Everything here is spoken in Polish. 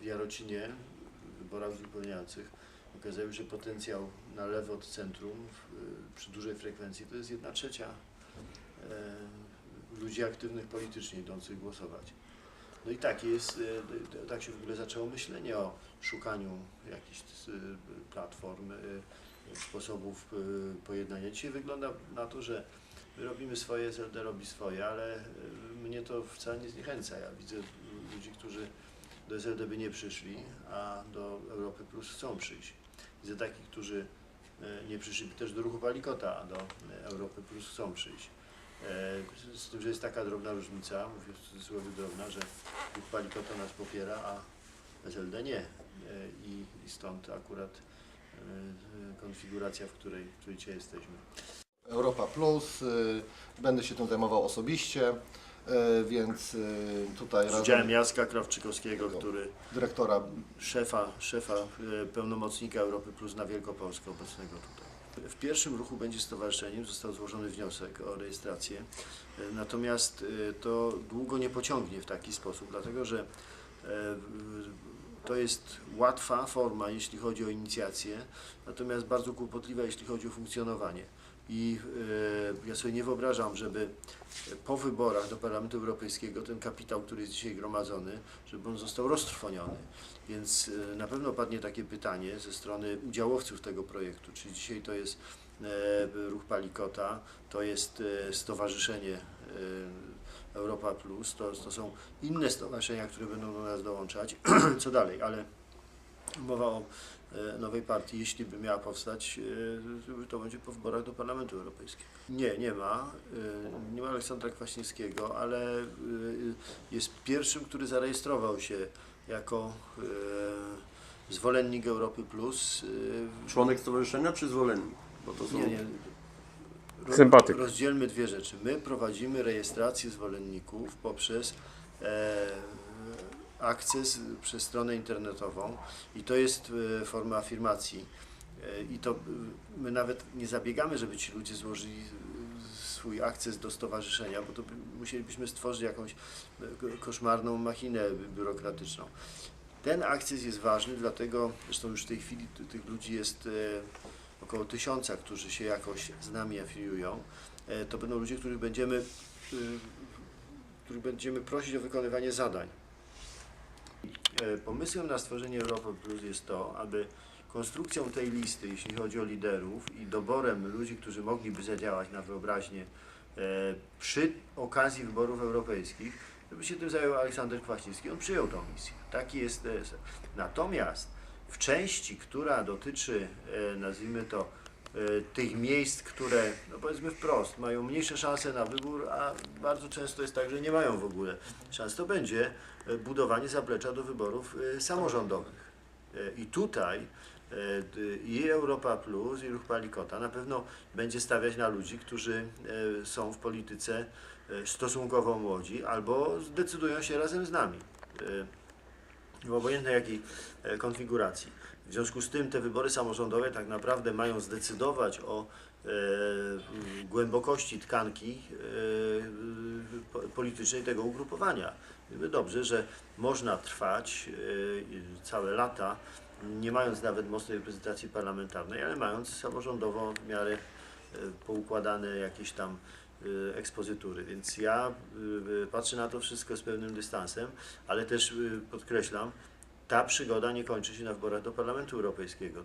w Jarocinie, wyborach uzupełniających, okazało się, że potencjał na lewo od centrum w, przy dużej frekwencji to jest jedna trzecia e, ludzi aktywnych politycznie idących głosować. No i tak jest, e, tak się w ogóle zaczęło myślenie o szukaniu jakichś platform, sposobów pojednania. Dzisiaj wygląda na to, że my robimy swoje, SLD robi swoje, ale mnie to wcale nie zniechęca. Ja widzę ludzi, którzy do SLD by nie przyszli, a do Europy Plus chcą przyjść. Widzę takich, którzy e, nie przyszli też do ruchu Palikota, a do e, Europy Plus chcą przyjść. E, Z tym, że jest taka drobna różnica, mówię w cudzysłowie drobna, że ruch Palikota nas popiera, a SLD nie. I, stąd akurat konfiguracja, w której, w której dzisiaj jesteśmy. Europa Plus, y, będę się tym zajmował osobiście, więc y, tutaj Z udziałem Jacka Krawczykowskiego, który dyrektora szefa, szefa e, pełnomocnika Europy Plus na Wielkopolskę obecnego tutaj. W pierwszym ruchu będzie stowarzyszeniem, został złożony wniosek o rejestrację, E, natomiast e, to długo nie pociągnie w taki sposób, dlatego że e, to jest łatwa forma, jeśli chodzi o inicjację, natomiast bardzo kłopotliwa, jeśli chodzi o funkcjonowanie. I e, ja sobie nie wyobrażam, żeby po wyborach do Parlamentu Europejskiego ten kapitał, który jest dzisiaj gromadzony, żeby on został roztrwoniony. Więc e, na pewno padnie takie pytanie ze strony udziałowców tego projektu, czyli dzisiaj to jest e, Ruch Palikota, to jest Stowarzyszenie Europa Plus, to, to są inne stowarzyszenia, które będą do nas dołączać. Co dalej? Ale mowa o nowej partii, jeśli by miała powstać, e, to będzie po wyborach do Parlamentu Europejskiego. Nie, nie ma. e, Nie ma Aleksandra Kwaśniewskiego, ale e, jest pierwszym, który zarejestrował się jako e, zwolennik Europy Plus. e, Członek stowarzyszenia czy zwolennik? Bo to są... Nie, nie. Sympatyk. Rozdzielmy dwie rzeczy. My prowadzimy rejestrację zwolenników poprzez e, akces przez stronę internetową i to jest e, forma afirmacji. E, I to e, my nawet nie zabiegamy, żeby ci ludzie złożyli swój akces do stowarzyszenia, bo to by, musielibyśmy stworzyć jakąś ko- koszmarną machinę biurokratyczną. Ten akces jest ważny, dlatego zresztą już w tej chwili ty- tych ludzi jest około tysiąca, którzy się jakoś z nami afiliują. To będą ludzie, których będziemy, których będziemy prosić o wykonywanie zadań. E, Pomysłem na stworzenie Europy Plus jest to, aby konstrukcją tej listy, jeśli chodzi o liderów i doborem ludzi, którzy mogliby zadziałać na wyobraźnię e, przy okazji wyborów europejskich, żeby się tym zajął Aleksander Kwaśniewski. On przyjął tą misję. Taki jest e, Natomiast w części, która dotyczy, nazwijmy to, tych miejsc, które, no powiedzmy wprost, mają mniejsze szanse na wybór, a bardzo często jest tak, że nie mają w ogóle szans, to będzie e, budowanie zaplecza do wyborów e, samorządowych. I tutaj i Europa Plus, i Ruch Palikota na pewno będzie stawiać na ludzi, którzy są w polityce stosunkowo młodzi albo zdecydują się razem z nami. W obojętnej jakiej konfiguracji. W związku z tym te wybory samorządowe tak naprawdę mają zdecydować o e, głębokości tkanki e, po- politycznej tego ugrupowania. Dobrze, że można trwać e, całe lata, nie mając nawet mocnej reprezentacji parlamentarnej, ale mając samorządowo w miarę e, poukładane jakieś tam e, ekspozytury. Więc ja e, patrzę na to wszystko z pewnym dystansem, ale też podkreślam, ta przygoda nie kończy się na wyborach do Parlamentu Europejskiego.